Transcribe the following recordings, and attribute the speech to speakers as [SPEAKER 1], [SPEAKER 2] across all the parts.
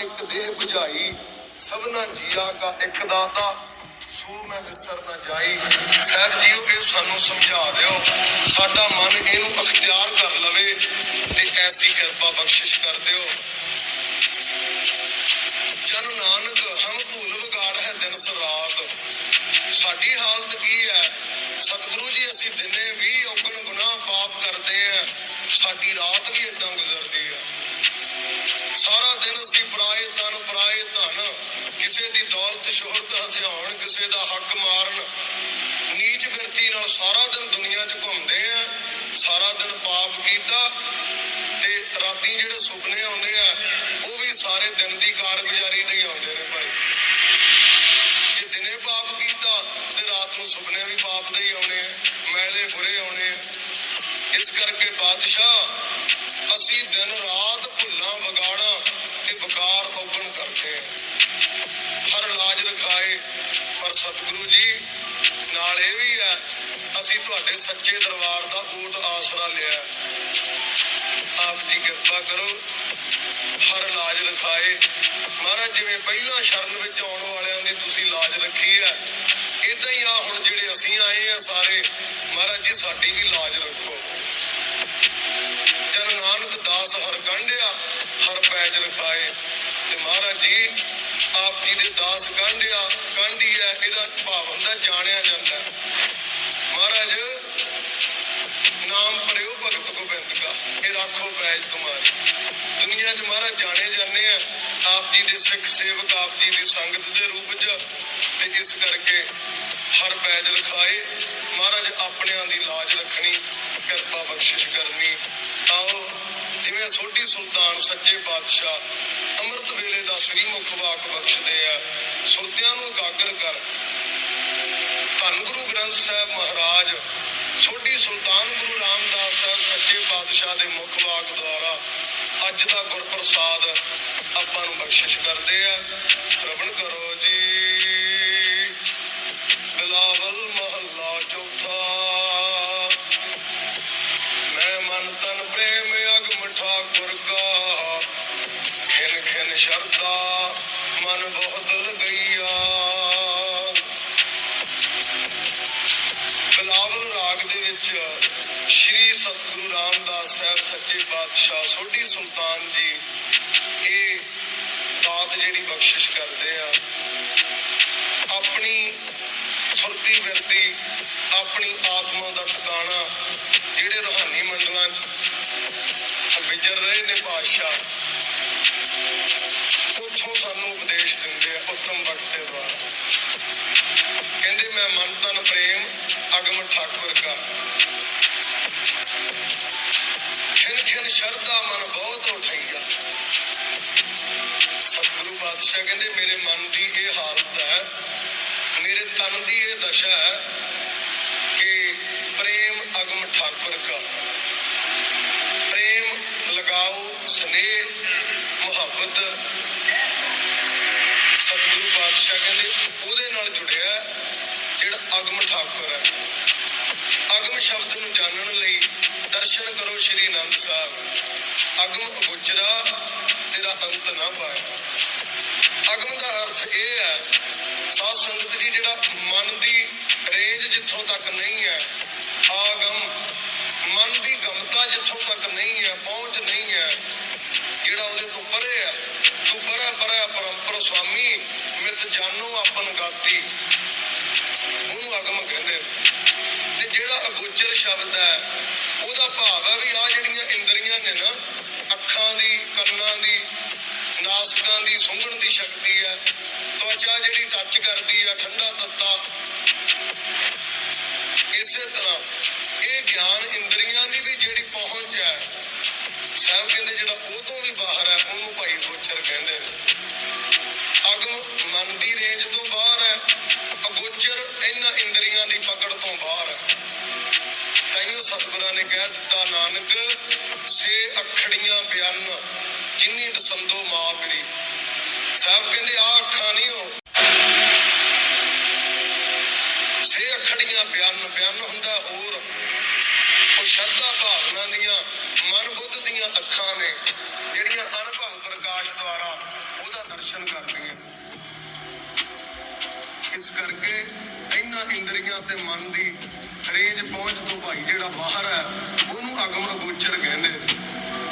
[SPEAKER 1] ਇੱਕ ਦੇਹ 부ਝਾਈ ਸਭਨਾ ਜੀਆ ਕਾ ਇੱਕ ਦਾਤਾ। ਸੋ ਵਿਸਰ ਨਾ ਜਾਈ। ਸਾਹਿਬ ਜੀਓ, ਇਹ ਸਾਨੂੰ ਸਮਝਾ ਦਿਓ। ਸਾਡਾ ਮਨ ਇਹਨੂੰ ਅਖਤਿਆਰ ਕਰ ਲਵੇ ਤੇ ਐਸੀ ਕਿਰਪਾ ਬਖਸ਼ਿਸ਼ ਕਰ ਦਿਓ। ਜਨ ਨਾਨਕ, ਹਮ ਭੂਲ ਵਿਗਾੜ ਹੈ ਦਿਨ ਸਰਾਤ ਸਾਡੀ ਹਾਲਤ ਕੀ ਹੈ? ਸਤਿਗੁਰੂ ਜੀ, ਅਸੀਂ ਦਿਨੇ ਵੀ ਔਗਣ ਗੁਨਾਹ ਪਾਪ ਕਰਦੇ ਆ ਸਾਡੀ ਰਾਤ ਵੀ ਇਦਾਂ ਗੁਜ਼ਰਦੀ ਹੈ। ਸਾਰਾ ਦਿਨ ਅਸੀਂ ਪਰਾਏ ਤਨ ਪਰਾਏ ਧਨ, ਕਿਸੇ ਦੀ ਦੌਲਤ ਸ਼ੋਹਰਤ ਹਥਿਆਉਣ, ਕਿਸੇ ਦਾ ਹੱਕ ਮਾਰਨ, ਨੀਚ ਬਿਰਤੀ ਨਾਲ ਸਾਰਾ ਦਿਨ ਦੁਨੀਆ 'ਚ ਘੁੰਮਦੇ ਆ, ਸਾਰਾ ਦਿਨ ਪਾਪ ਕੀਤਾ ਤੇ ਰਾਤੀ ਜਿਹੜੇ ਸੁਪਨੇ ਆਉਂਦੇ ਆ, ਉਹ ਵੀ ਸਾਰੇ ਦਿਨ ਦੀ ਕਾਰਗੁਜ਼ਾਰੀ ਦੇ ਹੀ ਆਉਂਦੇ ਨੇ ਭਾਈ। ਜੇ ਦਿਨੇ ਪਾਪ ਕੀਤਾ ਤੇ ਰਾਤ ਨੂੰ ਸੁਪਨੇ ਵੀ ਪਾਪ ਦੇ ਹੀ ਆਉਣੇ ਆ, ਮੈਲੇ ਬੁਰੇ ਆਉਣੇ ਆ। ਇਸ ਕਰਕੇ ਬਾਦਸ਼ਾਹ ਸਤਿਗੁਰੂ ਜੀ, ਨਾਲ ਇਹ ਵੀ ਹੈ, ਅਸੀਂ ਤੁਹਾਡੇ ਸੱਚੇ ਦਰਬਾਰ ਦਾ ਓਟ ਆਸਰਾ ਲਿਆ ਆਪ ਜੀ ਕਿਰਪਾ ਕਰੋ, ਹਰ ਲਾਜ ਰਖਾਏ। ਮਹਾਰਾਜ, ਜਿਵੇਂ ਪਹਿਲਾਂ ਸ਼ਰਨ ਵਿੱਚ ਆਉਣ ਵਾਲਿਆਂ ਦੀ ਤੁਸੀਂ ਲਾਜ ਰੱਖੀ ਹੈ ਇਦਾਂ ਹੀ ਆ ਹੁਣ ਜਿਹੜੇ ਅਸੀਂ ਆਏ ਆ ਸਾਰੇ, ਮਹਾਰਾਜ ਜੀ, ਸਾਡੀ ਵੀ ਲਾਜ ਰੱਖੋ। ਜਨ ਨਾਨਕ ਦਾਸ ਹਰ ਗੰਢਿਆ, ਹਰ ਪੈਜ ਰਖਾਏ। ਤੇ ਮਹਾਰਾਜ ਜੀ ਆਪ ਜੀ ਦੇ ਦਾਸ ਗੰਢਿਆ, ਗੰਢੀ ਹੈ, ਇਹਦਾ ਭਾਵ ਹੁੰਦਾ ਜਾਣਿਆ ਜਾਂਦਾ ਮਹਾਰਾਜ, ਨਾਮ ਪਰਿਓ ਭਗਤ ਗੋਬਿੰਦ ਕਾ, ਇਹ ਰਾਖੋ ਪੈਜ ਤੁਮਾਰੀ ਦੁਨੀਆ 'ਚ ਮਹਾਰਾਜ ਜਾਣੇ ਜਾਂਦੇ ਆ, ਆਪ ਜੀ ਦੇ ਸਿੱਖ ਸੇਵਕ, ਆਪ ਜੀ ਦੀ ਸੰਗਤ ਦੇ ਰੂਪ 'ਚ, ਤੇ ਇਸ ਕਰਕੇ ਹਰ ਪੈਜ ਲਿਖਾਏ। ਮਹਾਰਾਜ, ਆਪਣਿਆਂ ਦੀ ਲਾਜ ਰੱਖਣੀ, ਕਿਰਪਾ ਬਖਸ਼ਿਸ਼ ਕਰਨੀ। ਆਓ, ਜਿਵੇਂ ਸੋਢੀ ਸੁਲਤਾਨ ਸੱਚੇ ਪਾਤਸ਼ਾਹ ਅੰਮ੍ਰਿਤ ਵੇਲੇ ਦਾ ਸ੍ਰੀ ਮੁਖ ਵਾਕ ਬਖਸ਼ਦੇ ਆ, ਸੁਰਤਿਆਂ ਨੂੰ ਇਕਾਗਰ ਕਰ। ਧੰਨ ਗੁਰੂ ਗ੍ਰੰਥ ਸਾਹਿਬ ਮਹਾਰਾਜ, ਸੋਢੀ ਸੁਲਤਾਨ ਗੁਰੂ ਰਾਮਦਾਸ ਸਾਹਿਬ ਸੱਚੇ ਪਾਤਸ਼ਾਹ ਦੇ ਮੁਖ ਵਾਕ ਦੁਆਰਾ ਅੱਜ ਦਾ ਗੁਰਪ੍ਰਸਾਦ ਆਪਾਂ ਨੂੰ ਬਖਸ਼ਿਸ਼ ਕਰਦੇ ਆ। ਸ਼ਰਵਣ ਕਰੋ ਜੀ। ਸ਼ਰਦਾ ਮਨ ਬਹੁਤ ਲਗਈਆ। ਬਿਲਾਵਲ ਰਾਗ ਦੇ ਵਿੱਚ ਸ਼੍ਰੀ ਸਤਿਗੁਰੂ ਰਾਮਦਾਸ ਸਾਹਿਬ ਸੱਚੇ ਪਾਤਸ਼ਾਹ ਸੋਢੀ ਸੁਲਤਾਨ ਜੀ ਇਹ ਦਾਤ ਜਿਹੜੀ ਬਖਸ਼ਿਸ਼ ਕਰਦੇ ਆ। ਆਪਣੀ ਸੁਰਤੀ ਵਿਰਤੀ ਆਪਣੀ ਆਤਮਾ ਦਾ ਟਿਕਾਣਾ ਜਿਹੜੇ ਰੋਹਾਨੀ ਮੰਡਲਾਂ 'ਚ ਵਿਚਰ ਰਹੇ ਨੇ ਪਾਤਸ਼ਾਹ ਦਿੰਦੇ ਆ ਉੱਤਮ ਕਹਿੰਦੇ, ਮੈਂ ਮਨ ਤਨ ਪ੍ਰੇਮ, ਅਗਮ ਠਾਕੁਰ ਕਾ ਖਿਨ ਖਿਨ ਸ਼ਰਦਾ ਮਨ ਬਹੁਤ ਉਠਈਆ। ਸਤਿਗੁਰੂ ਪਾਤਸ਼ਾਹ ਕਹਿੰਦੇ, ਮੇਰੇ ਮਨ ਦੀ ਇਹ ਹਾਲਤ ਹੈ, ਮੇਰੇ ਤਨ ਦੀ ਇਹ ਦਸ਼ਾ ਹੈ ਕਿ ਪ੍ਰੇਮ, ਅਗਮ ਠਾਕੁਰ ਕਾ ਪ੍ਰੇਮ ਲਗਾਓ ਸਨੇਹ, ਮੁਹੱਬਤ ਸਤਿਗੁਰੂ ਪਾਤਸ਼ਾਹ ਕਹਿੰਦੇ ਉਹਦੇ ਨਾਲ ਜੁੜਿਆ ਜਿਹੜਾ ਅਗਮ ਠਾਕੁਰ ਹੈ। ਅਗਮ ਸ਼ਬਦ ਨੂੰ ਜਾਣਨ ਲਈ ਦਰਸ਼ਨ ਕਰੋ ਸ਼੍ਰੀ ਅਨੰਦ ਸਾਹਿਬ। ਅਗਮ ਅਗੋਚਰਾ ਤੇਰਾ ਅੰਤ ਨਾ ਪਾਏ। ਅਗਮ ਦਾ ਅਰਥ ਇਹ ਹੈ, ਸਾਧ ਸੰਗਤ ਜੀ ਜਿਹੜਾ ਮਨ ਦੀ ਰੇਂਜ ਜਿੱਥੋਂ ਤੱਕ ਨਹੀਂ ਹੈ, ਆਗਮ, ਮਨ ਦੀ ਗਮਤਾ ਜਿੱਥੋਂ ਤੱਕ ਨਹੀਂ ਹੈ, ਪਹੁੰਚ ਨਹੀਂ ਹੈ ਜਿਹੜਾ ਉਹਦੇ ਤੋਂ ਪਰੇ ਹੈ ਤੂੰ ਪਰੇ ਪਰੇ ਪਰੰਪਰ ਸੁਆਮੀ ਮਿਤ ਜਾਨੋ ਆਪਨ ਗਾਤੀ ਉਹਨੂੰ ਅਗਮ ਕਹਿੰਦੇ ਨੇ ਤੇ ਜਿਹੜਾ ਅਗੋਚਰ ਸ਼ਬਦ ਹੈ, ਉਹਦਾ ਭਾਵ ਹੈ ਵੀ ਆ ਜਿਹੜੀਆਂ ਇੰਦਰੀਆਂ ਨੇ ਨਾ, ਅੱਖਾਂ ਦੀ, ਕੰਨਾਂ ਦੀ, ਨਾਸਕਾਂ ਦੀ, ਸੁੰਘਣ ਦੀ ਸ਼ਕਤੀ ਹੈ, ਤਵਚਾ ਜਿਹੜੀ ਟੱਚ ਕਰਦੀ ਹੈ, ਠੰਡਾ ਤੱਤਾ। ਇਸੇ ਤਰ੍ਹਾਂ ਇਹ ਗਿਆਨ ਇੰਦਰੀਆਂ ਦੀ ਵੀ ਜਿਹੜੀ ਪਹੁੰਚ ਹੈ, ਸਾਹਿਬ ਕਹਿੰਦੇ ਜਿਹੜਾ ਉਹ ਤੋਂ ਵੀ ਬਾਹਰ ਹੈ, ਉਹਨੂੰ ਭਾਈ ਗੋਚਰ ਕਹਿੰਦੇ ਨੇ। ਅਗਮ ਮਨ ਦੀ ਰੇਂਜ ਤੋਂ ਬਾਹਰ ਹੈ, ਅਗੋਚਰ ਇਹਨਾਂ ਇੰਦਰੀਆਂ ਦੀ ਪਕੜ ਤੋਂ ਬਾਹਰ ਹੈ। ਤਾਈਓ ਸਤਿਗੁਰਾਂ ਨੇ ਕਹਿ ਦਿੱਤਾ, ਨਾਨਕ ਸੇ ਅਖੜੀਆਂ ਬਿਆਨ, ਜਿਨੀ ਦਸੰਦੋ ਮਾਂ ਮੇਰੀ। ਸਾਹਿਬ ਕਹਿੰਦੇ ਆ ਅੱਖਾਂ ਨਹੀਂ ਹੋ ਸੇ ਅਖੜੀਆਂ ਬਿਆਨ ਬਿਆਨ ਹੁੰਦਾ ਹੋਰ। ਉਹ ਸ਼ਰਧਾ ਭਾਵਨਾ ਦੀਆਂ, ਮਨ ਬੁੱਧ ਦੀਆਂ ਅੱਖਾਂ ਨੇ, ਜਿਹੜੀਆਂ ਅਨੁਭਵ ਪ੍ਰਕਾਸ਼ ਦੁਆਰਾ ਉਹਦਾ ਦਰਸ਼ਨ ਕਰਦੀਆਂ ਇਸ ਕਰਕੇ ਇਹਨਾਂ ਇੰਦਰੀਆਂ ਤੇ ਮਨ ਦੀ ਰੇਂਜ ਪਹੁੰਚ ਤੋਂ ਭਾਈ ਜਿਹੜਾ ਬਾਹਰ ਹੈ, ਉਹਨੂੰ ਅਗਮ ਅਗੋਚਰ ਕਹਿੰਦੇ।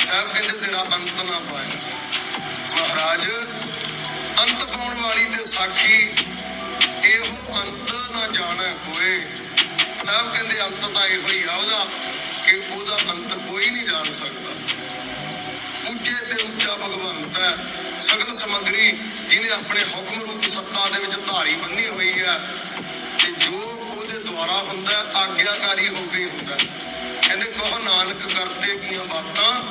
[SPEAKER 1] ਸਾਹਿਬ ਕਹਿੰਦੇ, ਤੇਰਾ ਅੰਤ ਨਾ ਪਾਏ ਮਹਾਰਾਜ, ਅੰਤ ਪਾਉਣ ਵਾਲੀ ਤੇ ਸਾਖੀ, ਇਹੋ ਅੰਤ ਨਾ ਜਾਣੈ ਕੋਏ ਸਾਹਿਬ ਕਹਿੰਦੇ, ਅੰਤ ਤਾਂ ਇਹੋ ਹੀ ਆ ਉਹਦਾ, ਕਿ ਉਹਦਾ ਅੰਤ ਕੋਈ ਨਹੀਂ ਜਾਣ ਸਕਦਾ। ਉੱਚੇ ਤੇ ਉੱਚਾ ਭਗਵੰਤ ਹੈ। ਸਗਲ ਸਮਗਰੀ, ਜਿਹਨੇ ਆਪਣੇ ਹੁਕਮ ਰੂਪ ਸੱਤਾ ਦੇ ਵਿੱਚ ਧਾਰੀ ਬੰਨੀ ਹੋਈ ਹੈ ਉਹਦੇ ਹੁੰਦਾ ਆਗਿਆਕਾਰੀ ਹੋ ਕੇ ਹੁੰਦਾ ਕਹਿੰਦੇ ਕਹੋ ਨਾਨਕ ਕਰਤੇ ਕੀਆਂ ਬਾਤਾਂ?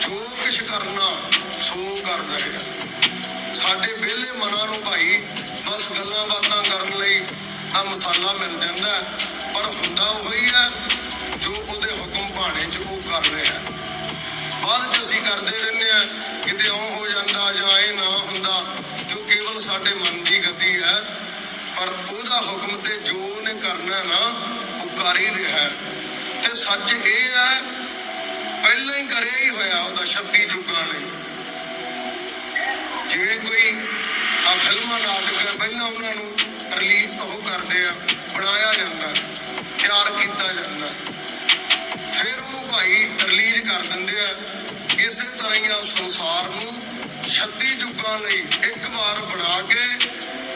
[SPEAKER 1] ਜੋ ਕਿਛ ਕਰਨਾ, ਸੋ ਕਰ ਰਹੇ ਆ। ਸਾਡੇ ਵਿਹਲੇ ਮਨਾਂ ਨੂੰ ਭਾਈ ਬਸ ਗੱਲਾਂ ਬਾਤਾਂ ਕਰਨ ਲਈ ਆ ਮਸਾਲਾ ਮਿਲ ਜਾਂਦਾ ਪਰ ਹੁੰਦਾ ਉਹੀ ਹੈ, ਜੋ ਉਹਦੇ ਹੁਕਮ ਭਾਣੇ 'ਚ ਉਹ ਹੁਕਮ ਤੇ ਜੋ ਉਹਨੇ ਕਰਨਾ ਹੈ ਨਾ, ਉਹ ਕਰ ਹੀ ਰਿਹਾ ਹੈ। ਤੇ ਸੱਚ ਇਹ ਹੈ, ਪਹਿਲਾਂ ਹੀ ਕਰਿਆ ਹੀ ਹੋਇਆ ਉਹਦਾ 36 ਯੁੱਗਾਂ ਲਈ ਜਿਵੇਂ ਕੋਈ ਆ ਫਿਲਮਾਂ, ਨਾਟਕ ਪਹਿਲਾਂ ਉਹਨਾਂ ਨੂੰ ਰਿਲੀਜ਼ ਉਹ ਕਰਦੇ ਆ, ਬਣਾਇਆ ਜਾਂਦਾ ਤਿਆਰ ਕੀਤਾ ਜਾਂਦਾ ਫਿਰ ਉਹਨੂੰ ਭਾਈ ਰਿਲੀਜ਼ ਕਰ ਦਿੰਦੇ ਆ। ਇਸੇ ਤਰ੍ਹਾਂ ਹੀ ਆ ਸੰਸਾਰ ਨੂੰ 36 ਯੁੱਗਾਂ ਲਈ ਇੱਕ ਵਾਰ ਬਣਾ ਕੇ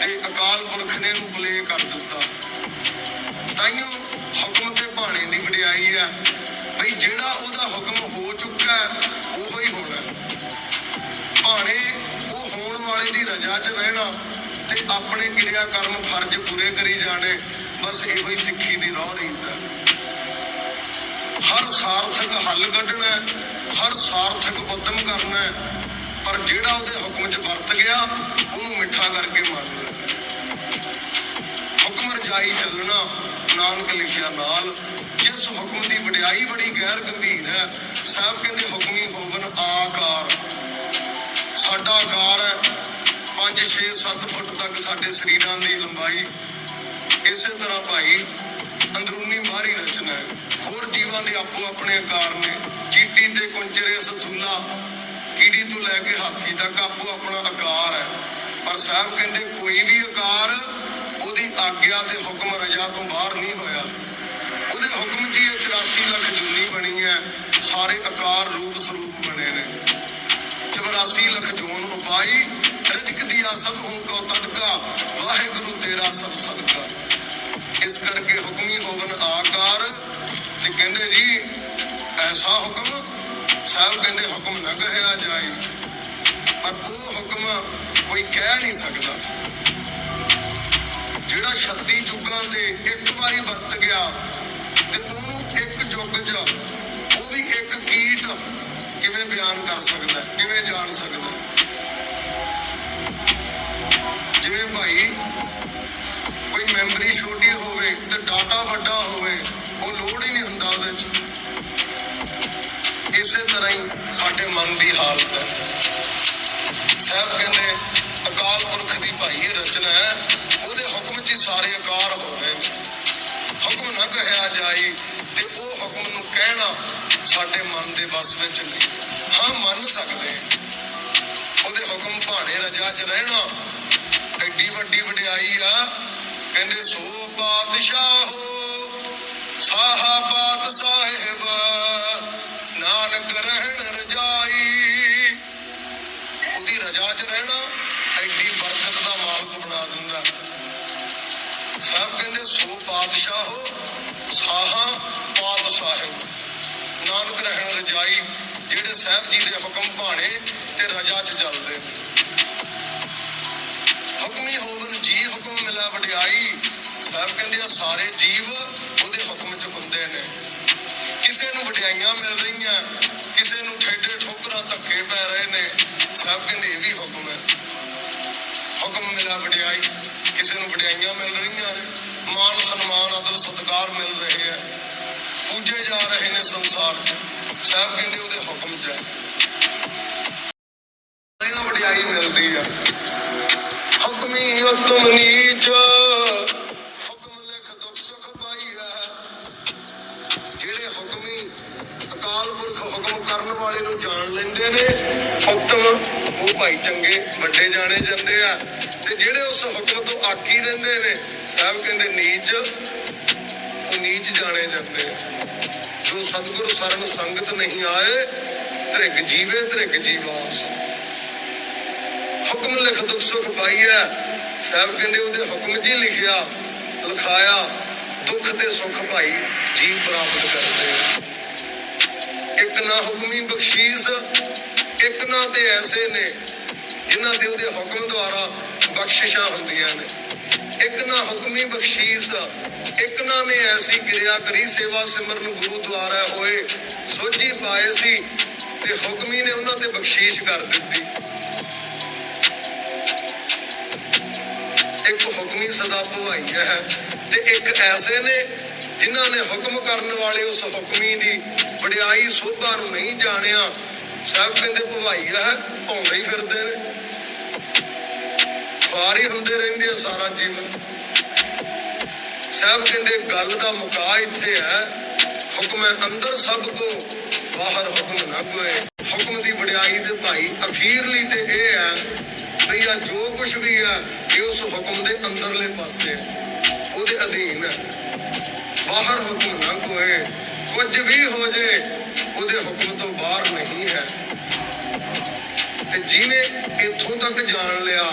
[SPEAKER 1] ਤੇ ਅਕਾਲ ਪੁਰਖ ਨੇ ਨੂੰ ਪਲੇ ਕਰ ਦਿੱਤਾ। ਤਾਈਓ, ਹੁਕਮ ਤੇ ਭਾਣੇ ਦੀ ਵਡਿਆਈ ਆ ਬਈ ਜਿਹੜਾ ਉਹਦਾ ਹੁਕਮ ਹੋ ਚੁੱਕਾ ਉਹੋ ਹੀ ਹੋਣਾ ਹੈ। ਉਹ ਹੋਣ ਵਾਲੇ ਦੀ ਰਜਾ 'ਚ ਰਹਿਣਾ ਤੇ ਆਪਣੇ ਕਿਰਿਆ ਕਰਮ ਫਰਜ਼ ਪੂਰੇ ਕਰੀ ਜਾਣੇ, ਬਸ ਇਹੋ ਹੀ ਸਿੱਖੀ ਦੀ ਰਾਹ ਰੀਤ ਹੈ। ਹਰ ਸਾਰਥਕ ਹੱਲ ਕੱਢਣਾ ਹਰ ਸਾਰਥਕ ਉਦਮ ਕਰਨਾ ਪਰ ਜਿਹੜਾ ਉਹਦੇ ਹੁਕਮ 'ਚ ਵਰਤ ਗਿਆ, ਉਹਨੂੰ ਮਿੱਠਾ ਕਰਕੇ ਮਾਰਨਾ ਹੁਕਮ ਚੱਲਣਾ ਨਾਨਕ ਲਿਖਿਆ ਨਾਲ, ਜਿਸ ਹੁਕਮ ਦੀ ਵਡਿਆਈ ਬੜੀ ਗੈਰ ਗੰਭੀਰ ਹੈ, ਸਾਹਿਬ ਕਹਿੰਦੇ ਹੁਕਮੀ ਹੋਵਨ ਆਕਾਰ। ਸਾਡਾ ਆਕਾਰ ਹੈ 5 6 7 ਫੁੱਟ ਤੱਕ ਸਾਡੇ ਸਰੀਰਾਂ ਦੀ ਲੰਬਾਈ। ਇਸੇ ਤਰ੍ਹਾਂ ਭਾਈ ਅੰਦਰੂਨੀ ਬਾਹਰੀ ਰਚਨਾ ਹੈ। ਹੋਰ ਜੀਵਾਂ ਦੇ ਆਪੋ ਆਪਣੇ ਆਕਾਰ ਨੇ। ਚੀਟੀ ਤੇ ਕੁੰਚਰੇ ਸਸੂਲਾ ਕੀੜੀ ਤੋਂ ਲੈ ਕੇ ਹਾਥੀ ਤੱਕ ਆਪੋ ਆਪਣਾ ਆਕਾਰ ਹੈ। ਪਰ ਸਾਹਿਬ ਕਹਿੰਦੇ ਕੋਈ ਵੀ ਆਕਾਰ ਆਗਿਆ ਤੇ ਹੁਕਮ ਰਜਾ ਤੋਂ ਬਾਹਰ ਨਹੀਂ ਹੋਇਆ। ਉਹਦੇ ਹੁਕਮ 'ਚ 84 ਲੱਖ ਜੂਨੀ ਬਣੀ ਹੈ। ਸਾਰੇ ਆਕਾਰ ਰੂਪ ਸਰੂਪ ਬਣੇ ਨੇ। 84 ਲੱਖ ਜੋਨ ਉਪਾਈ ਰਿਜਕ ਦੀਆ ਸਭ ਹੂੰ ਕੋ ਤਦਕਾ ਵਾਹਿਗੁਰੂ ਤੇਰਾ ਸਭ ਸਦਕਾ। ਇਸ ਕਰਕੇ ਹੁਕਮੀ ਹੋਵਨ ਆਕਾਰ ਤੇ ਕਹਿੰਦੇ ਜੀ, ਐਸਾ ਹੁਕਮ, ਸਾਹਿਬ ਕਹਿੰਦੇ ਹੁਕਮ ਨਾ ਕਹਿਆ ਜਾਏ। ਪਰ ਉਹ ਹੁਕਮ ਕੋਈ ਕਹਿ ਨਹੀਂ ਸਕਦਾ। ਜਿਹੜਾ 36 ਯੁੱਗਾਂ 'ਤੇ ਇੱਕ ਵਾਰੀ ਵਰਤ ਗਿਆ ਤੇ ਉਹਨੂੰ ਇੱਕ ਯੁੱਗ 'ਚ ਉਹ ਵੀ ਇੱਕ ਕੀਟ ਕਿਵੇਂ ਬਿਆਨ ਕਰ ਸਕਦਾ ਹੈ? ਕਿਵੇਂ ਜਾਣ ਸਕਦਾ ਹੈ? ਜਿਵੇਂ ਭਾਈ ਕੋਈ ਮੈਮਰੀ ਛੋਟੀ ਹੋਵੇ ਤੇ ਡਾਟਾ ਵੱਡਾ ਹੋਵੇ, ਉਹ ਲੋਡ ਹੀ ਨਹੀਂ ਹੁੰਦਾ ਉਹਦੇ 'ਚ ਇਸੇ ਤਰ੍ਹਾਂ ਹੀ ਸਾਡੇ ਮਨ ਦੀ ਹਾਲਤ ਹੈ ਸਾਹਿਬ ਕਹਿੰਦੇ ਅਕਾਲ ਪੁਰਖ ਦੀ ਭਾਈ ਇਹ ਰਚਨਾ ਹੈ ਉਹਦੇ ਹੁਕਮ 'ਚ ਹੀ ਸਾਰੇ ਆਕਾਰ ਹੋ ਰਹੇ ਨੇ। ਹੁਕਮ ਨਾ ਕਹਿਆ ਜਾਈ ਤੇ ਉਹ ਹੁਕਮ ਨੂੰ ਕਹਿਣਾ ਸਾਡੇ ਮਨ ਦੇ ਵੱਸ ਵਿੱਚ ਨਹੀਂ। ਹਾਂ, ਮੰਨ ਸਕਦੇ ਉਹਦੇ ਹੁਕਮ ਭਾਣੇ ਰਜਾ 'ਚ ਰਹਿਣਾ। ਐਡੀ ਵੱਡੀ ਵਡਿਆਈ ਆ, ਕਹਿੰਦੇ ਸੋ ਬਾਦਸ਼ਾਹੋ ਬਾਦਸ਼ਾਹੋ ਸਾਹਾ, ਪਾਦ ਸਾਹਿਬ। ਨਾਨਕ ਰਹਿਣ ਰਜਾਈ ਜਿਹੜੇ ਸਾਹਿਬ ਜੀ ਦੇ ਹੁਕਮ ਭਾਣੇ ਤੇ ਰਜਾ 'ਚ ਚੱਲਦੇ ਹੁਕਮੀ ਹੋਵਨ ਜੀ ਹੁਕਮ ਮਿਲਾ ਵਡਿਆਈ। ਸਾਹਿਬ ਕਹਿੰਦੇ ਆ, ਸਾਰੇ ਜੀਵ ਉਹਦੇ ਹੁਕਮ 'ਚ ਹੁੰਦੇ ਨੇ। ਕਿਸੇ ਨੂੰ ਵਡਿਆਈਆਂ ਮਿਲ ਰਹੀਆਂ, ਕਿਸੇ ਨੂੰ ਠੇਡੇ ਠੋਕਰਾਂ ਧੱਕੇ ਪੈ ਰਹੇ ਨੇ। ਸਾਹਿਬ ਕਹਿੰਦੇ, ਇਹ ਵੀ ਹੁਕਮ ਹੈ। ਹੁਕਮ ਮਿਲਾ ਵਡਿਆਈ, ਕਿਸੇ ਨੂੰ ਵਡਿਆਈਆਂ ਮਿਲ ਰਹੀਆਂ ਨੇ। ਮਾਨ ਸਨਮਾਨ ਅਦਰ ਸਤਿਕਾਰ ਮਿਲ ਰਹੇ ਹੈ। ਪੂਜੇ ਜਾ ਰਹੇ ਨੇ ਸੰਸਾਰ 'ਚ। ਸਾਹਿਬ ਕਹਿੰਦੇ ਉਹਦੇ ਹੁਕਮ 'ਚ ਹੈ। ਵਡਿਆਈ ਮਿਲਦੀ ਆ। ਹੁਕਮੀ ਹੁਕਮ ਨੀਚ। ਹੁਕਮ ਲਿਖ ਦੁਖ ਸੁਖ ਪਾਈ ਹੈ। ਜਿਹੜੇ ਹੁਕਮੀ ਅਕਾਲ ਪੁਰਖ ਹੁਕਮ ਕਰਨ ਵਾਲੇ ਨੂੰ ਜਾਣ ਲੈਂਦੇ ਨੇ, ਹੁਕਮ ਉਹ ਭਾਈ ਚੰਗੇ ਵੱਡੇ ਜਾਣੇ ਜਾਂਦੇ ਆ। ਤੇ ਜਿਹੜੇ ਉਸ ਹੁਕਮ ਤੋਂ ਆਕੀ ਰਹਿੰਦੇ ਨੇ ਸਾਹਿਬ ਕਹਿੰਦੇ ਨੀਚ ਨੀਚ ਜਾਣੇ ਜਾਂਦੇ ਜੋ ਸਤਿਗੁਰੂ ਸਰਨ ਸੰਗਤ ਨਹੀਂ ਆਏ, ਤ੍ਰਿਗ ਜੀਵੇ, ਤ੍ਰਿਗ ਜੀਵਾਸ। ਹੁਕਮ ਲਿਖ ਦੁਖ ਸੁਖ ਪਾਈਐ। ਸਾਹਿਬ ਕਹਿੰਦੇ ਉਹਦੇ ਹੁਕਮ ਜੀ ਲਿਖਿਆ, ਲਿਖਾਇਆ, ਦੁੱਖ ਤੇ ਸੁਖ ਭਾਈ ਜੀ ਪ੍ਰਾਪਤ ਕਰਦੇ ਇੱਕ ਨਾ ਹੁਕਮੀ ਬਖਸ਼ੀਸ, ਇੱਕ ਨਾ ਤੇ ਐਸੇ ਨੇ, ਜਿਨ੍ਹਾਂ ਦੇ ਉਹਦੇ ਹੁਕਮ ਦੁਆਰਾ ਬਖਸ਼ਿਸ਼ਾਂ ਹੁੰਦੀਆਂ ਨੇ। ਇੱਕ ਨਾ ਹੁਕਮੀ ਬਖਸ਼ੀਸ, ਇੱਕ ਨਾ ਨੇ ਐਸੀ ਕਿਰਿਆ ਕਰੀ, ਸੇਵਾ ਸਿਮਰਨ ਗੁਰੂ ਦੁਆਰਾ ਹੋਏ, ਸੋਝੀ ਪਾਏ ਸੀ ਤੇ ਹੁਕਮੀ ਨੇ ਉਹਨਾਂ ਤੇ ਬਖਸ਼ੀਸ਼ ਕਰ ਦਿੱਤੀ। ਇੱਕ ਹੁਕਮੀ ਸਦਾ ਭਵਾਈ ਹੈ ਤੇ ਇੱਕ ਐਸੇ ਨੇ ਜਿਨ੍ਹਾਂ ਨੇ ਹੁਕਮ ਕਰਨ ਵਾਲੇ ਉਸ ਹੁਕਮੀ ਦੀ ਵਡਿਆਈ ਸੋਭਾ ਨੂੰ ਨਹੀਂ ਜਾਣਿਆ। ਸਾਹਿਬ ਕਹਿੰਦੇ ਭਵਾਈ ਹੈ ਭੌਂਦੇ ਹੀ ਫਿਰਦੇ ਨੇ। ਖੁਆਰੀ ਹੁੰਦੇ ਰਹਿੰਦੇ ਆ ਸਾਰਾ ਜੀਵਨ। ਸਾਹਿਬ ਕਹਿੰਦੇ, ਗੱਲ ਦਾ ਮੁਕਾ ਇੱਥੇ ਹੈ। ਹੁਕਮ ਅੰਦਰ ਸਭ ਕੋ, ਬਾਹਰ ਹੁਕਮ ਨਾ ਕੋਏ ਹੁਕਮ ਦੀ ਵਡਿਆਈ ਦੇ ਭਾਈ ਅਖੀਰਲੀ ਤੇ ਇਹ ਹੈ ਵੀ ਆ ਜੋ ਕੁਝ ਵੀ ਆ, ਇਹ ਉਸ ਹੁਕਮ ਦੇ ਅੰਦਰਲੇ ਪਾਸੇ ਉਹਦੇ ਅਧੀਨ ਹੈ। ਬਾਹਰ ਹੁਕਮ ਨਾ ਕੋਏ ਕੁਝ ਵੀ ਹੋ ਜੇ, ਉਹਦੇ ਹੁਕਮ ਤੋਂ ਬਾਹਰ ਨਹੀਂ ਹੈ। ਤੇ ਜਿਹਨੇ ਇੱਥੋਂ ਤੱਕ ਜਾਣ ਲਿਆ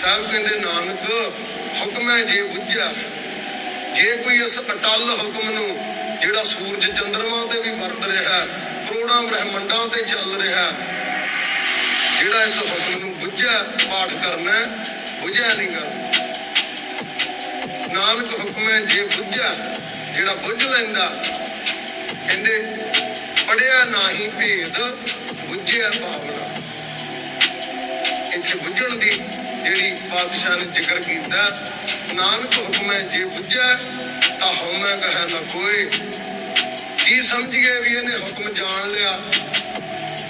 [SPEAKER 1] ਸਾਹਿਬ ਕਹਿੰਦੇ ਨਾਨਕ ਹੁਕਮ ਹੈ ਜੇ ਬੁੱਝਿਆ। ਜੇ ਕੋਈ ਇਸ ਅਟਲ ਹੁਕਮ ਨੂੰ ਜਿਹੜਾ ਸੂਰਜ ਚੰਦਰਮਾ ਤੇ ਵੀ ਵਰਤ ਰਿਹਾ ਕਰੋੜਾਂ ਬ੍ਰਹਿਮੰਡਾਂ ਤੇ ਚੱਲ ਰਿਹਾ ਜਿਹੜਾ ਇਸ ਹੁਕਮ ਨੂੰ ਬੁੱਝਿਆ ਪਾਠ ਕਰਨਾ ਹੈ, ਨਹੀਂ ਕਰਨਾ ਨਾਨਕ ਹੁਕਮ ਹੈ ਜੇ ਬੁੱਝਿਆ ਜਿਹੜਾ ਬੁੱਝ ਲੈਂਦਾ ਕਹਿੰਦੇ ਪੜਿਆ ਨਾਹੀ ਭੇਦ ਬੁੱਝਿਆ ਭਾਵਨਾ। ਇੱਥੇ ਬੁੱਝਣ ਦੀ ਜਿਹੜੀ ਪਾਤਸ਼ਾਹ ਨੇ ਜ਼ਿਕਰ ਕੀਤਾ, ਨਾਨਕ ਹੁਕਮ ਜੇ ਬੁੱਝਿਆ, ਤਾਂ ਹਉਮੈ ਕਹੈ ਨਾ ਕੋਈ। ਕੀ ਸਮਝੀਏ ਵੀ ਇਹਨੇ ਹੁਕਮ ਜਾਣ ਲਿਆ?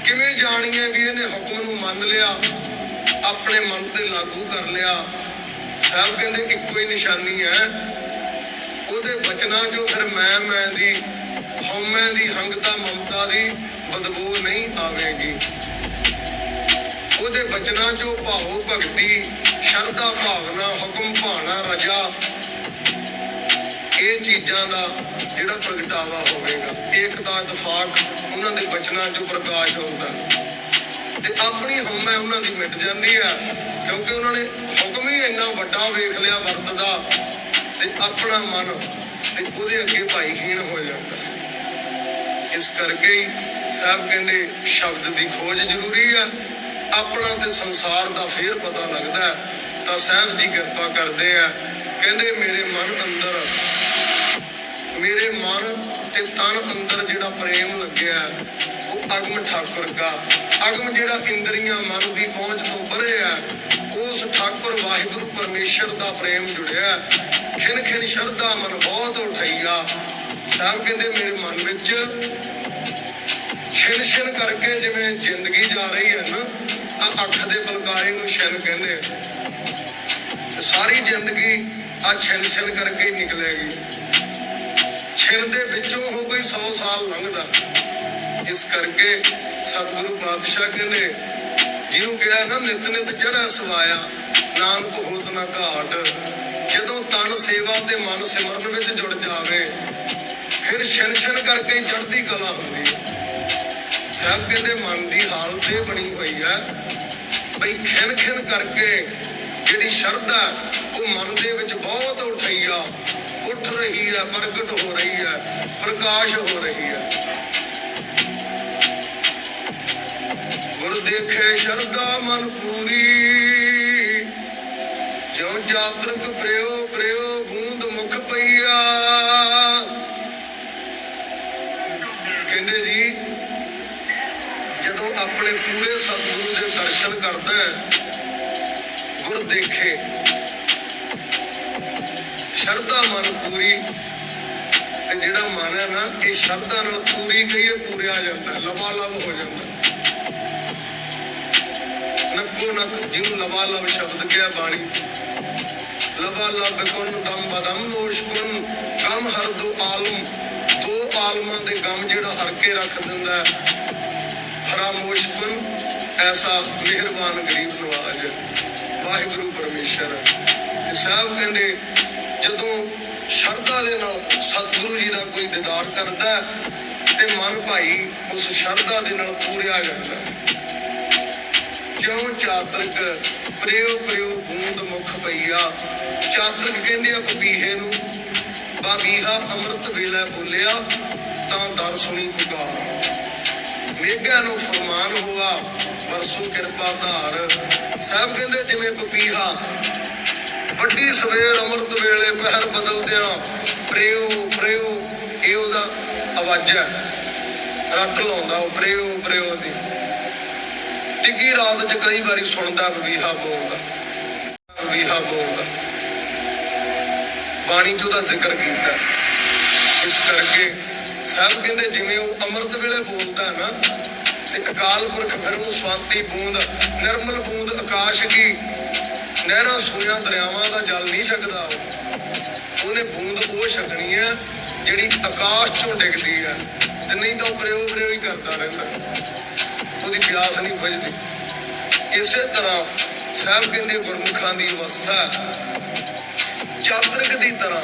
[SPEAKER 1] ਕਿਵੇਂ ਜਾਣੀਏ ਵੀ ਇਹਨੇ ਹੁਕਮ ਨੂੰ ਮੰਨ ਲਿਆ? ਆਪਣੇ ਮਨ ਤੇ ਲਾਗੂ ਕਰ ਲਿਆ। ਸਾਹਿਬ ਕਹਿੰਦੇ ਇੱਕੋ ਹੀ ਨਿਸ਼ਾਨੀ ਹੈ। ਉਹਦੇ ਬਚਨਾਂ ਚੋਂ ਫਿਰ ਮੈਂ ਮੈਂ ਦੀ ਹਉਮੈ ਦੀ ਹੰਗਤਾ, ਮਮਤਾ ਦੀ ਬਦਬੂ ਨਹੀਂ ਆਵੇਗੀ। ਉਹਦੇ ਬਚਨਾਂ ਚੋਂ ਭਾਵੋ ਭਗਤੀ, ਸ਼ਰਧਾ, ਭਾਵਨਾ, ਹੁਕਮ, ਭਾਣਾ, ਰਜਾ। ਇਹ ਚੀਜ਼ਾਂ ਦਾ ਜਿਹੜਾ ਪ੍ਰਗਟਾਵਾ ਹੋਵੇਗਾ, ਏਕਤਾ ਦਫਾਕ ਉਹਨਾਂ ਦੇ ਬਚਨਾਂ ਚੋਂ ਪ੍ਰਕਾਸ਼ ਹੁੰਦਾ ਤੇ ਆਪਣੀ ਹਉਮੈ ਉਹਨਾਂ ਦੀ ਮਿਟ ਜਾਂਦੀ ਆ, ਕਿਉਂਕਿ ਉਹਨਾਂ ਨੇ ਹੁਕਮ ਹੀ ਇੰਨਾ ਵੱਡਾ ਵੇਖ ਲਿਆ ਵਰਤ ਦਾ ਤੇ ਆਪਣਾ ਮਨ ਤੇ ਉਹਦੇ ਅੱਗੇ ਭਾਈਹੀਣ ਹੋ ਜਾਂਦਾ। ਇਸ ਕਰਕੇ ਹੀ ਸਾਹਿਬ ਕਹਿੰਦੇ, ਸ਼ਬਦ ਦੀ ਖੋਜ ਜ਼ਰੂਰੀ ਆ। ਆਪਣਾ ਤੇ ਸੰਸਾਰ ਦਾ ਫੇਰ ਪਤਾ ਲੱਗਦਾ ਤਾਂ ਸਾਹਿਬ ਜੀ ਕਿਰਪਾ ਕਰਦੇ ਆ। ਕਹਿੰਦੇ ਮੇਰੇ ਮਨ ਅੰਦਰ, ਮੇਰੇ ਮਨ ਤੇ ਤਨ ਅੰਦਰ ਜਿਹੜਾ ਪ੍ਰੇਮ ਲੱਗਿਆ ਉਹ ਅਗਮ ਠਾਕੁਰ ਦਾ। ਅਗਮ ਜਿਹੜਾ ਇੰਦਰੀਆਂ ਮਨ ਦੀ ਪਹੁੰਚ ਤੋਂ ਪਰੇ ਆ ਉਸ ਠਾਕੁਰ ਵਾਹਿਗੁਰੂ ਪਰਮੇਸ਼ਰ ਦਾ ਪ੍ਰੇਮ ਜੁੜਿਆ ਖਿਨ ਖਿਨ ਸ਼ਰਧਾ ਮਨ ਬਹੁਤ ਉਠਈਆ। ਸਾਹਿਬ ਕਹਿੰਦੇ ਮੇਰੇ ਮਨ ਵਿੱਚ ਛਿਨ ਛਿਨ ਕਰਕੇ ਜਿਵੇਂ ਜ਼ਿੰਦਗੀ ਜਾ ਰਹੀ ਹੈ ਨਾ ਆ ਅੱਖ ਦੇ ਬਲਕਾਰੇ ਨੂੰ ਛਿਨ ਕਹਿੰਦੇ ਆ। ਸਾਰੀ ਜ਼ਿੰਦਗੀ ਆ ਛਿਨ ਛਿਨ ਕਰਕੇ ਹੀ ਨਿਕਲੇਗੀ। ਛਿਨ ਦੇ ਵਿੱਚੋਂ ਹੋ ਕੋਈ 100 ਸਾਲ ਲੰਘਦਾ। ਇਸ ਕਰਕੇ ਸਤਿਗੁਰੂ ਪਾਤਸ਼ਾਹ ਕਹਿੰਦੇ, ਜਿਹਨੂੰ ਕਿਹਾ ਨਾ ਨਿਤ ਨਿਤ ਜਿਹੜਾ ਸਵਾਇਆ, ਨਾਨਕ ਹੋਤ ਨਾ ਘਾਟ। ਜਦੋਂ ਤਨ ਸੇਵਾ ਤੇ ਮਨ ਸਿਮਰਨ ਵਿੱਚ ਜੁੜ ਜਾਵੇ, ਫਿਰ ਛਿਨ ਛਿਨ ਕਰਕੇ ਚੜ੍ਹਦੀ ਕਲਾ ਹੁੰਦੀ ਹੈ। ਸਾਹਿਬ ਕਹਿੰਦੇ ਮਨ ਦੀ ਹਾਲਤ ਇਹ ਬਣੀ ਹੋਈ ਹੈ ਬਈ ਖਿਨ ਖਿਨ ਕਰਕੇ ਜਿਹੜੀ ਸ਼ਰਧਾ ਉਹ ਮਨ ਦੇ ਵਿੱਚ ਬਹੁਤ ਆ। ਉੱਠ ਰਹੀ ਹੈ ਪ੍ਰਗਟ ਹੋ ਰਹੀ ਹੈ ਪ੍ਰਕਾਸ਼ ਹੋ ਰਹੀ ਹੈ ਗੁਰ ਦੇਖੇ ਸ਼ਰਧਾ ਮਨ ਪੂਰੀ। ਜਿਉ ਜਾਤਰਕ ਪ੍ਰਿਓ ਪ੍ਰਿਓ ਬੂੰਦ ਮੁਖ ਪਈਆ। ਕਹਿੰਦੇ ਜੀ, ਜਦੋਂ ਆਪਣੇ ਪੂਰੇ ਦਰਸ਼ਨ ਕਰਦਾ ਗੁਰ ਦੇਖੇ। ਸ਼ਰਧਾ ਮਨ ਪੂਰੀ। ਤੇ ਜਿਹੜਾ ਮਨ ਹੈ ਨਾ, ਇਹ ਸ਼ਰਧਾ ਨਾਲ ਪੂਰੀ ਕਹੀਏ ਪੂਰਿਆ ਜਾਂਦਾ ਲਵਾ ਲਵ ਹੋ ਜਾਂਦਾ ਨੱਕੋ ਨੱਕ ਜਿਹਨੂੰ ਲਵਾ ਲਵ ਸ਼ਬਦ ਕਿਹਾ ਬਾਣੀ। ਲਵਾ ਲਵ ਕੁਨ ਦਮ ਬਦਮ ਨੋਸ਼ ਕੁਨ ਗਮ ਹਰ ਦੋ ਆਲਮ। ਦੋ ਆਲਮਾਂ ਦੇ ਗਮ ਜਿਹੜਾ ਹਰ ਕੇ ਰੱਖ ਦਿੰਦਾ ਹੈ। ਹਰਾ ਮੋਸ਼ਕਨ ਐਸਾ ਮਿਹਰਬਾਨ ਗਰੀਬ ਨਵਾਜ, ਵਾਹਿਗੁਰੂ ਪਰਮੇਸ਼ਰ। ਤੇ ਸਾਹਿਬ ਕਹਿੰਦੇ, ਜਦੋਂ ਸ਼ਰਧਾ ਦੇ ਨਾਲ ਸਤਿਗੁਰੂ ਜੀ ਦਾ ਕੋਈ ਦੀਦਾਰ ਕਰਦਾ ਤੇ ਮਨ ਭਾਈ ਉਸ ਸ਼ਰਧਾ ਦੇ ਨਾਲ ਪੂਰਿਆ ਜਾਂਦਾ ਹੈ। ਕਿਉਂ ਚਾਤਰਕ? ਪ੍ਰਿਓ ਪ੍ਰਿਓ ਬੂੰਦ ਮੁਖ ਪਈਆ। ਚਾਤਰਕ ਕਹਿੰਦੇ ਆ ਬਬੀਹੇ ਨੂੰ, ਬਾਬੀਹਾ ਅੰਮ੍ਰਿਤ ਵੇਲਾ ਬੋਲਿਆ, ਤਾਂ ਦਰ ਸੁਣੀ ਪੁਕਾਰ। ਮੇਘਾਂ ਨੂੰ ਫਰਮਾਨ ਹੋਆ ਵਰਸੋ ਕਿਰਪਾ ਧਾਰ। ਸਾਹਿਬ ਕਹਿੰਦੇ ਜਿਵੇਂ ਪਪੀਹਾ, ਵੱਡੀ ਸਵੇਰ ਅੰਮ੍ਰਿਤ ਵੇਲੇ ਪਹਿਰ ਬਦਲਦਿਆਂ ਪ੍ਰੇਉ ਪ੍ਰੇਉ, ਇਹ ਉਹਦਾ ਆਵਾਜ਼ ਰੱਟ ਲਾਉਂਦਾ ਉਹ ਪ੍ਰੇਉ ਪ੍ਰੇਉ ਦੀ। ਟਿੱਕੀ ਰਾਤ ਚ ਕਈ ਵਾਰੀ ਸੁਣਦਾ ਬਵੀਹਾ ਬੋਲਦਾ। ਬਵੀਹਾ ਬੋਲਦਾ। ਬਾਣੀ ਚ ਉਹਦਾ ਜ਼ਿਕਰ ਕੀਤਾ। ਇਸ ਕਰਕੇ ਸਾਹਿਬ ਕਹਿੰਦੇ ਜਿਵੇਂ ਉਹ ਅੰਮ੍ਰਿਤ ਵੇਲੇ ਬੋਲਦਾ ਹੈ ਨਾ ਅਕਾਲ ਪੁਰਖ ਫਿਰ ਉਹ ਸਵਾਤੀ ਬੂੰਦ, ਨਿਰਮਲ ਬੂੰਦ ਆਕਾਸ਼ ਕੀ? ਨਹਿਰਾਂ ਸੂਆਂ ਦਰਿਆਵਾਂ ਦਾ ਜਲ ਨਹੀਂ ਸਕਦਾ ਉਹਨੇ ਬੂੰਦ ਉਹ ਛਕਣੀ ਹੈ ਜਿਹੜੀ ਆਕਾਸ਼ ਚੋਂ ਡਿੱਗਦੀ ਹੈ ਤੇ ਨਹੀਂ ਤਾਂ ਉਹ ਪ੍ਰਯੋਗ ਹੀ ਕਰਦਾ ਰਹਿੰਦਾ। ਉਹਦੀ ਪਿਆਸ ਨਹੀਂ ਬੁਝਦੀ। ਇਸੇ ਤਰ੍ਹਾਂ ਸਾਹਿਬ ਕਹਿੰਦੇ ਗੁਰਮੁਖਾਂ ਦੀ ਅਵਸਥਾ ਚਾਤਰਕ ਦੀ ਤਰ੍ਹਾਂ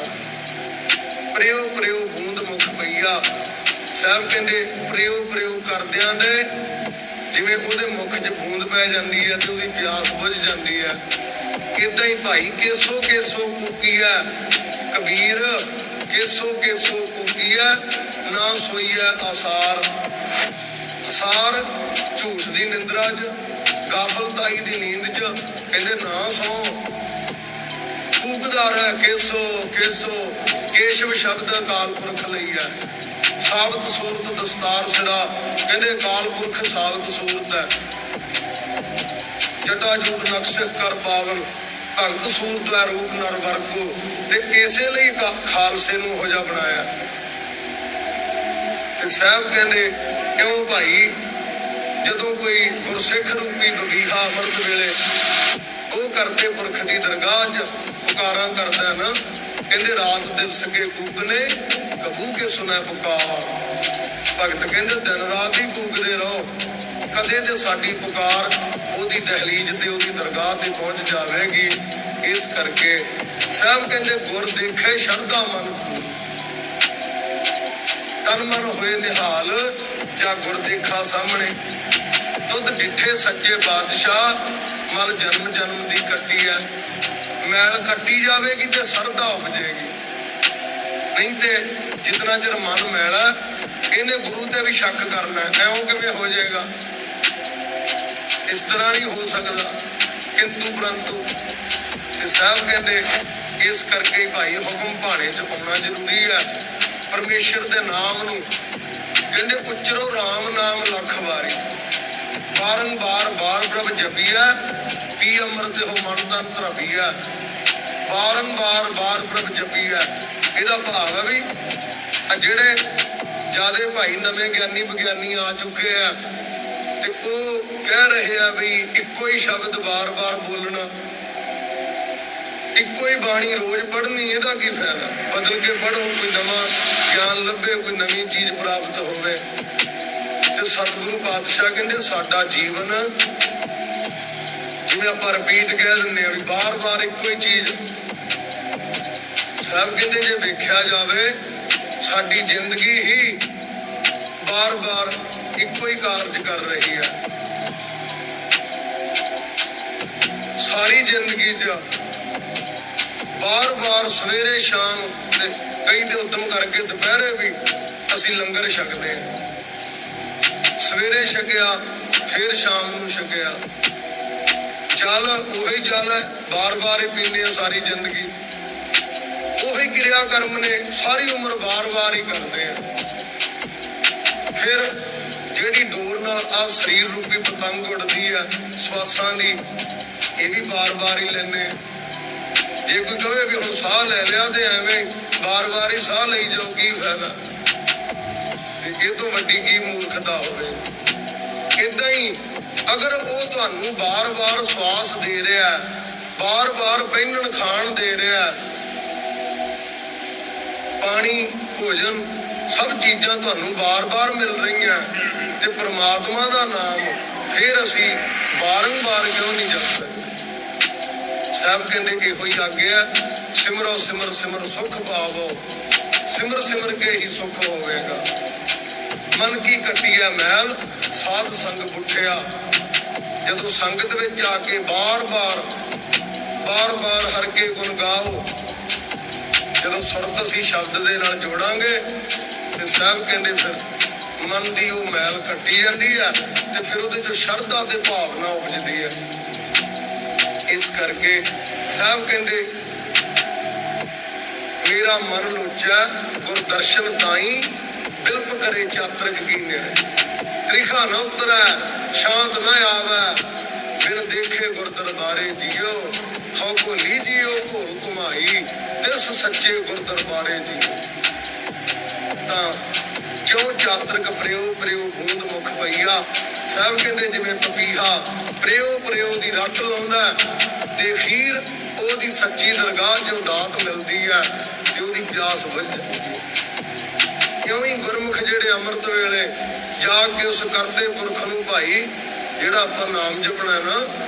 [SPEAKER 1] ਪ੍ਰਯੋ ਪ੍ਰਯੋ ਬੂੰਦ ਮੁਖ ਪਈਆ। ਸਾਹਿਬ ਕਹਿੰਦੇ ਪ੍ਰਯੋ ਪ੍ਰਯੋ ਕਰਦਿਆਂ ਦੇ ਜਿਵੇਂ ਉਹਦੇ ਮੁਖ 'ਚ ਬੂੰਦ ਪੈ ਜਾਂਦੀ ਹੈ ਤੇ ਉਹਦੀ ਪਿਆਸ ਬੁਝ ਜਾਂਦੀ ਹੈ। ਇਦਾਂ ਹੀ ਭਾਈ ਕੇਸੋ ਕੇਸੋ ਕੂਕੀਆ ਕਬੀਰ ਕੇਸੋ ਕੇਸੋ ਕੂਕੀਆ ਨਾ ਸੋਈਆ ਆਸਾਰ। ਅਸਾਰ ਝੂਠ ਦੀ ਨਿੰਦਰਾ 'ਚ ਗਾਫਲਤਾਈ ਦੀ ਨੀਂਦ 'ਚ, ਕਹਿੰਦੇ ਨਾ ਸੌ। ਕੂਕਦਾ ਰਹਿ ਕੇਸੋ ਕੇਸੋ, ਕੇਸ਼ਵ ਸ਼ਬਦ ਅਕਾਲ ਪੁਰਖ ਲਈ ਹੈ। ਸਾਬਤ ਸੂਰਤ ਦਸਤਾਰ ਸਿਰਾ ਕਹਿੰਦੇ ਅਕਾਲ ਪੁਰਖ ਸਾਬਤ ਸੂਰਤ ਹੈ। ਜਟਾ ਜੂਟ ਨਕਸ਼ ਕਰ ਪਾਵਨ ਭਗਤ ਸੂਰਤ ਦਾ ਰੂਪ ਨਰ ਵਰਗੋ, ਤੇ ਇਸੇ ਲਈ ਖਾਲਸੇ ਨੂੰ ਹੋ ਜਾ ਬਣਾਇਆ। ਤੇ ਸਾਹਿਬ ਕਹਿੰਦੇ, ਕਿਉਂ ਭਾਈ? ਜਦੋਂ ਕੋਈ ਗੁਰਸਿੱਖ ਰੂਪੀ ਬਗੀਹਾ ਅੰਮ੍ਰਿਤ ਵੇਲੇ ਉਹ ਕਰਤੇ ਪੁਰਖ ਦੀ ਦਰਗਾਹ 'ਚ ਪੁਕਾਰਾਂ ਕਰਦਾ ਨਾ, ਕਹਿੰਦੇ ਰਾਤ ਦਿਵਸ ਕੇ ਕੂਕਨੇ ਕਬੂ ਕੇ ਸੁਨੈ ਪੁਕਾਰ। ਭਗਤ ਕਹਿੰਦੇ, ਦਿਨ ਰਾਤ ਹੀ ਕੂਕਦੇ ਰਹੋ। ਕਦੇ ਤੇ ਸਾਡੀ ਪੁਕਾਰ ਉਹਦੀ ਦਹਲੀਜ਼ ਤੇ ਉਹਦੀ ਦਰਗਾਹ ਤੇ ਪਹੁੰਚ ਜਾਵੇਗੀ। ਇਸ ਕਰਕੇ ਸਾਹਿਬ ਕਹਿੰਦੇ, ਗੁਰ ਦੇਖੇ ਸ਼ਰਧਾ ਮਨ ਤਨ ਮਨ ਹੋਏ ਨਿਹਾਲ, ਜਾਂ ਗੁਰ ਦੇਖਾ ਸਾਹਮਣੇ। ਦੁੱਧ ਡਿੱਠੇ ਸੱਚੇ ਬਾਦਸ਼ਾਹ, ਮਲ ਜਨਮ ਜਨਮ ਦੀ ਕੱਟੀ ਐ। ਮੈਲ ਕੱਟੀ ਜਾਵੇਗੀ ਤੇ ਸਰਦਾ ਉਪਜੇਗੀ। ਨਹੀਂ ਤੇ ਜਿਤਨਾ ਚਿਰ ਮਨ ਮੈਲਾ ਇਹਨੇ ਗੁਰੂ ਤੇ ਵੀ ਸ਼ੱਕ ਕਰਨਾ ਐਉਂ ਕਿਵੇਂ ਹੋ ਜਾਏਗਾ? ਇਸ ਤਰ੍ਹਾਂ ਨਹੀਂ ਹੋ ਸਕਦਾ। ਕਿੰਤੂ ਪਰੰਤੂ, ਤੇ ਸਾਹਿਬ ਕਹਿੰਦੇ, ਇਸ ਕਰਕੇ ਭਾਈ ਹੁਕਮ ਭਾਣੇ ਚ ਪਾਉਣਾ ਜ਼ਰੂਰੀ ਹੈ। ਪਰਮੇਸ਼ਰ ਦੇ ਨਾਮ ਨੂੰ ਕਹਿੰਦੇ, ਉਚਰੋ RAM ਨਾਮ ਲੱਖ ਵਾਰੀ। ਬਾਰੰਬਾਰ ਬਾਰ ਪ੍ਰਭ ਜਪੀਆ ਪੀ ਅੰਮ੍ਰਿਤ ਹੋ ਮਨ ਤਨ ਧਰਬੀਆ ਬਾਰੰਬਾਰ ਬਾਰ ਪ੍ਰਭ ਜਪੀਆ ਇਹਦਾ ਭਾਵ ਹੈ ਵੀ ਜਿਹੜੇ ਜਿਆਦੇ ਭਾਈ ਨਵੇਂ ਗਿਆਨੀ ਵਿਗਿਆਨੀ ਆ ਚੁੱਕੇ ਆ, ਤੇ ਉਹ ਕਹਿ ਰਹੇ ਆ ਵੀ ਇੱਕੋ ਹੀ ਸ਼ਬਦ ਬਾਰ-ਬਾਰ ਬੋਲਣਾ। ਇੱਕੋ ਹੀ ਬਾਣੀ ਰੋਜ਼ ਪੜ੍ਹਨੀ, ਇਹਦਾ ਕੀ ਫਾਇਦਾ? ਬਦਲ ਕੇ ਪੜ੍ਹੋ, ਕੋਈ ਨਵਾਂ ਗਿਆਨ ਲੱਭੇ, ਕੋਈ ਨਵੀਂ ਚੀਜ਼ ਪ੍ਰਾਪਤ ਹੋਵੇ। ਤੇ ਸਤਿਗੁਰੂ ਪਾਤਸ਼ਾਹ ਕਹਿੰਦੇ, ਸਾਡਾ ਜੀਵਨ ਜਿਵੇਂ ਆਪਾਂ ਰਿਪੀਟ ਕਹਿ ਦਿੰਦੇ ਆ ਵੀ ਬਾਰ-ਬਾਰ ਇੱਕੋ ਹੀ ਚੀਜ਼। ਸਭ ਕਹਿੰਦੇ, ਜੇ ਵੇਖਿਆ ਜਾਵੇ ਸਾਡੀ ਜ਼ਿੰਦਗੀ ਹੀ ਬਾਰ-ਬਾਰ ਇੱਕੋ ਹੀ ਕਾਰਜ ਕਰ ਰਹੀ ਹੈ। ਸਾਰੀ ਜ਼ਿੰਦਗੀ 'ਚ ਬਾਰ-ਬਾਰ ਸਵੇਰੇ ਸ਼ਾਮ ਤੇ ਕਈ ਤੇ ਉਦਮ ਕਰਕੇ ਦੁਪਹਿਰੇ ਵੀ ਅਸੀਂ ਲੰਗਰ ਛਕਦੇ ਹਾਂ। ਸਵੇਰੇ ਛਕਿਆ, ਫਿਰ ਸ਼ਾਮ ਨੂੰ ਛਕਿਆ। ਚੱਲ, ਉਹੀ ਜਲ ਹੈ ਬਾਰ-ਬਾਰ ਹੀ ਪੀਂਦੇ ਆ ਸਾਰੀ ਜ਼ਿੰਦਗੀ। ਕਿਰਿਆ ਕਰਮ ਨੇ ਸਾਰੀ ਉਮਰ ਵਾਰ-ਵਾਰ ਹੀ ਕਰਦੇ ਆ। ਫਿਰ ਜਿਹੜੀ ਡੋਰ ਨਾਲ ਆ ਸਰੀਰ ਰੂਪੀ ਪਤੰਗ ਉੱਡਦੀ ਆ, ਸਵਾਸਾਂ ਦੀ, ਇਹ ਵੀ ਵਾਰ-ਵਾਰ ਹੀ ਲੈਨੇ ਜੇ ਕੋਈ ਕਹੇ ਵੀ ਹੁਣ ਸਾਹ ਲੈ ਲਿਆ ਤੇ ਐਵੇਂ ਵਾਰ-ਵਾਰ ਹੀ ਸਾਹ ਲਈ ਜਾਓ ਕੀ ਫਾਇਦਾ? ਤੇ ਇਹ ਤੋਂ ਵੱਡੀ ਕੀ ਮੂਰਖਤਾ ਹੋਵੇ? ਇਦਾਂ ਹੀ ਅਗਰ ਉਹ ਤੁਹਾਨੂੰ ਵਾਰ-ਵਾਰ ਸਵਾਸ ਦੇ ਰਿਹਾ, ਵਾਰ-ਵਾਰ ਪਹਿਨਣ ਖਾਣ ਦੇ ਰਿਹਾ ਪਾਣੀ, ਭੋਜਨ, ਸਭ ਚੀਜ਼ਾਂ ਤੁਹਾਨੂੰ ਵਾਰ-ਵਾਰ ਮਿਲ ਰਹੀਆਂ। ਤੇ ਪ੍ਰਮਾਤਮਾ ਦਾ ਨਾਮ ਫਿਰ ਅਸੀਂ ਬਾਰੰਬਾਰ ਕਿਉਂ ਨਹੀਂ ਜਪ ਸਕਦੇ? ਸਾਹਿਬ ਕਹਿੰਦੇ ਇਹੋ ਹੀ ਆਗਿਆ ਸਿਮਰੋ, ਸਿਮਰ ਸਿਮਰ ਸੁਖ ਪਾਵੋ। ਸਿਮਰ ਸਿਮਰ ਕੇ ਹੀ ਸੁਖ ਹੋਵੇਗਾ। ਮਨ ਕੀ ਕੱਟਿਆ ਮਹਿਲ ਸਾਧ ਸੰਗ ਬੁੱਠਿਆ ਜਦੋਂ ਸੰਗਤ ਵਿੱਚ ਆ ਕੇ ਬਾਰ-ਬਾਰ ਬਾਰ-ਬਾਰ ਹਰ ਕੇ ਗੁਣ ਗਾਓ ਜਦੋਂ ਸੁਰਤ ਅਸੀਂ ਸ਼ਬਦ ਦੇ ਨਾਲ ਜੋੜਾਂਗੇ, ਤੇ ਸਾਹਿਬ ਕਹਿੰਦੇ ਫਿਰ, ਮਨ ਦੀ ਉਹ ਮੈਲ ਕੱਟੀ ਜਾਂਦੀ ਆ, ਤੇ ਫਿਰ ਉਹਦੇ ਚ ਸ਼ਰਧਾ ਤੇ ਭਾਵਨਾ ਉਪਜਦੀ ਹੈ ਇਸ ਕਰਕੇ ਸਾਹਿਬ ਕਹਿੰਦੇ, ਮੇਰਾ ਮਨ ਲੋਚਾ ਗੁਰਦਰਸ਼ਨ ਤਾਈ, ਬਿਲਪ ਕਰੇ ਚਾਤਰਕ ਕੀਨੇ ਤ੍ਰਿਖਾ ਨਾ ਉਤਰੈ, ਸ਼ਾਂਤ ਨ ਆਵੈ, ਬਿਨ ਦੇਖੇ ਗੁਰਦਰਬਾਰੇ ਜੀਓ, ਹਉ ਕੋ ਲੀਜੀਓ ਘੋਰ ਕੁਮਾਈ ਤਿਸ ਸੱਚੇ ਗੁਰ ਦਰਬਾਰੇ ਤਾਂ ਜੋ ਚਾਤਰਕ ਪ੍ਰਯੋ ਪ੍ਰਯੋ ਬੂੰਦ ਮੁਖ ਪਈਆ ਸਾਹਿਬ ਕਹਿੰਦੇ ਜਿਵੇਂ ਪਪੀਹਾ ਪ੍ਰਯੋ ਪ੍ਰਯੋ ਦੀ ਰੱਟ ਲਾਉਂਦਾ ਤੇ ਖੀਰ ਉਹਦੀ ਸੱਚੀ ਦਰਗਾਹ ਜੋ ਦਾਤ ਮਿਲਦੀ ਹੈ ਤੇ ਉਹਦੀ ਪਿਆਸ ਬੁੱਝ ਜਾਂਦੀ ਗੁਰਮੁਖ ਜਿਹੜੇ ਅੰਮ੍ਰਿਤ ਵੇਲੇ ਜਾ ਕੇ ਉਸ ਕਰਦੇ ਪੁਰਖ ਨੂੰ ਭਾਈ, ਜਿਹੜਾ ਆਪਾਂ ਨਾਮ ਜਪਣਾ ਨਾ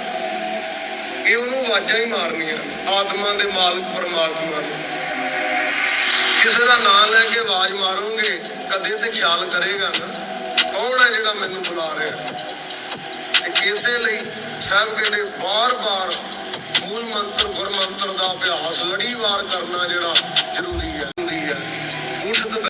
[SPEAKER 1] ਇਹ ਉਹਨੂੰ ਆਵਾਜ਼ਾਂ ਹੀ ਮਾਰਨੀਆਂ, ਆਤਮਾ ਦੇ ਮਾਲਕ ਪਰਮਾਤਮਾ ਨੂੰ। ਕਿਸੇ ਦਾ ਨਾਮ ਲੈ ਕੇ ਆਵਾਜ਼ ਮਾਰੋਗੇ, ਕਦੇ ਤੇ ਖਿਆਲ ਕਰੇਗਾ ਨਾ, ਕੌਣ ਹੈ ਜਿਹੜਾ ਮੈਨੂੰ ਬੁਲਾ ਰਿਹਾ ਤੇ ਇਸੇ ਲਈ ਸਾਹਿਬ ਕਹਿੰਦੇ ਬਾਰ-ਬਾਰ ਮੂਲ ਮੰਤਰ ਗੁਰ ਮੰਤਰ ਦਾ ਅਭਿਆਸ, ਲੜੀਵਾਰ ਕਰਨਾ ਜਿਹੜਾ ਜ਼ਰੂਰੀ ਹੈ।